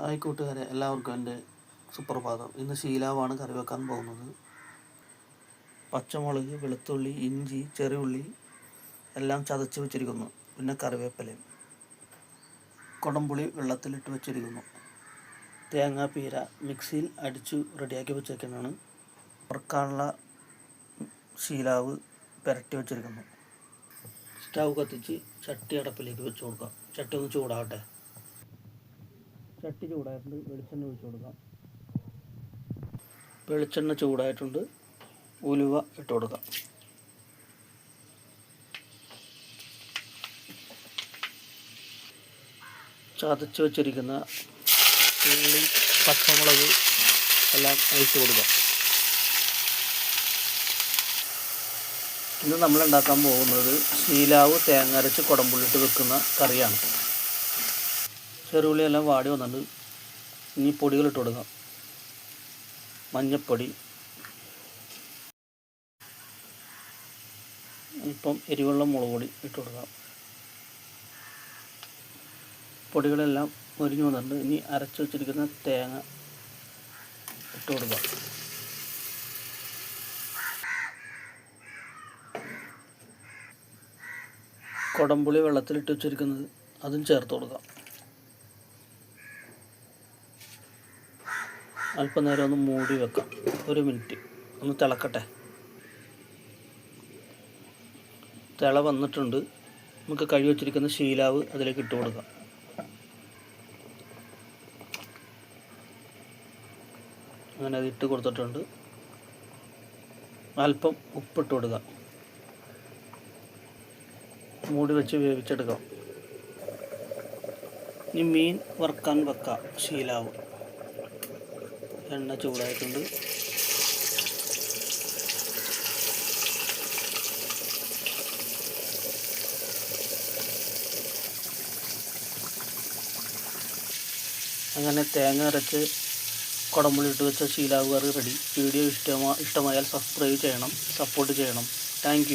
Hi കൂട്ടുകാരെ എല്ലാവർക്കും എന്റെ സുപ്രഭാതം. ഇന്ന് ശീലാവാണ് കറി വെക്കാൻ പോകുന്നത്. പച്ചമുളക് വെളുത്തുള്ളി ഇഞ്ചി ചെറിയുള്ളി എല്ലാം ചതച്ച് വെച്ചിരിക്കുന്നു. പിന്നെ കറിവേപ്പിലയും കുടംപുളി വെള്ളത്തിലിട്ട് വെച്ചിരിക്കുന്നു. തേങ്ങാപ്പീര മിക്സിയിൽ അടിച്ചു റെഡിയാക്കി വെച്ചേക്കുന്നതാണ്. വറുക്കാനുള്ള ശീലാവ് പുരട്ടി വെച്ചിരിക്കുന്നു. സ്റ്റൗ കത്തിച്ച് ചട്ടി അടപ്പിലേക്ക് വെച്ച് കൊടുക്കാം. ചട്ടി ഒന്ന് ചൂടാവട്ടെ. ചട്ടി ചൂടായിട്ടുണ്ട്. വെളിച്ചെണ്ണ ഒഴിച്ചു കൊടുക്കാം. വെളിച്ചെണ്ണ ചൂടായിട്ടുണ്ട്. ഉലുവ ഇട്ട് കൊടുക്കാം. ചതച്ച് വെച്ചിരിക്കുന്ന ഉള്ളി പച്ചമുളക് എല്ലാം അഴിച്ച് കൊടുക്കാം. ഇന്ന് നമ്മൾ ഉണ്ടാക്കാൻ പോകുന്നത് ശീലാവ് തേങ്ങ അരച്ച് കുടമ്പുള്ളിട്ട് വെക്കുന്ന കറിയാണ്. ചെറുള്ളി എല്ലാം വാടി വന്നിട്ടുണ്ട് ഇനി പൊടികളിട്ട് കൊടുക്കാം. മഞ്ഞപ്പൊടി. ഇപ്പം എരിവെള്ളം മുളക് പൊടി ഇട്ട് കൊടുക്കാം. പൊടികളെല്ലാം മുരിഞ്ഞു വന്നിട്ടുണ്ട്. ഇനി അരച്ച് വെച്ചിരിക്കുന്ന തേങ്ങ ഇട്ട് കൊടുക്കാം. കുടംപുളി വെള്ളത്തിലിട്ട് വെച്ചിരിക്കുന്നത് അതും ചേർത്ത് കൊടുക്കാം. അല്പനേരം ഒന്ന് മൂടി വെക്കാം. ഒരു മിനിറ്റ്. ഒന്ന് തിളക്കട്ടെ. തിള വന്നിട്ടുണ്ട്. നമുക്ക് കഴുകി ശീലാവ് അതിലേക്ക് ഇട്ട് കൊടുക്കാം. അങ്ങനെ അത് ഇട്ട് കൊടുത്തിട്ടുണ്ട്. അല്പം ഉപ്പിട്ട് കൊടുക്കാം. മൂടി വെച്ച് വേവിച്ചെടുക്കാം. ഇനി മീൻ വറുക്കാൻ വെക്കാം ശീലാവ്. എണ്ണ ചൂടായിട്ടുണ്ട്. അങ്ങനെ തേങ്ങ അരച്ച് കുടമ്പുളി ഇട്ട് വെച്ച ശീലാവ് റെഡി വീഡിയോ ഇഷ്ടമാ ഇഷ്ടമായാൽ സബ്സ്ക്രൈബ് ചെയ്യണം സപ്പോർട്ട് ചെയ്യണം. താങ്ക്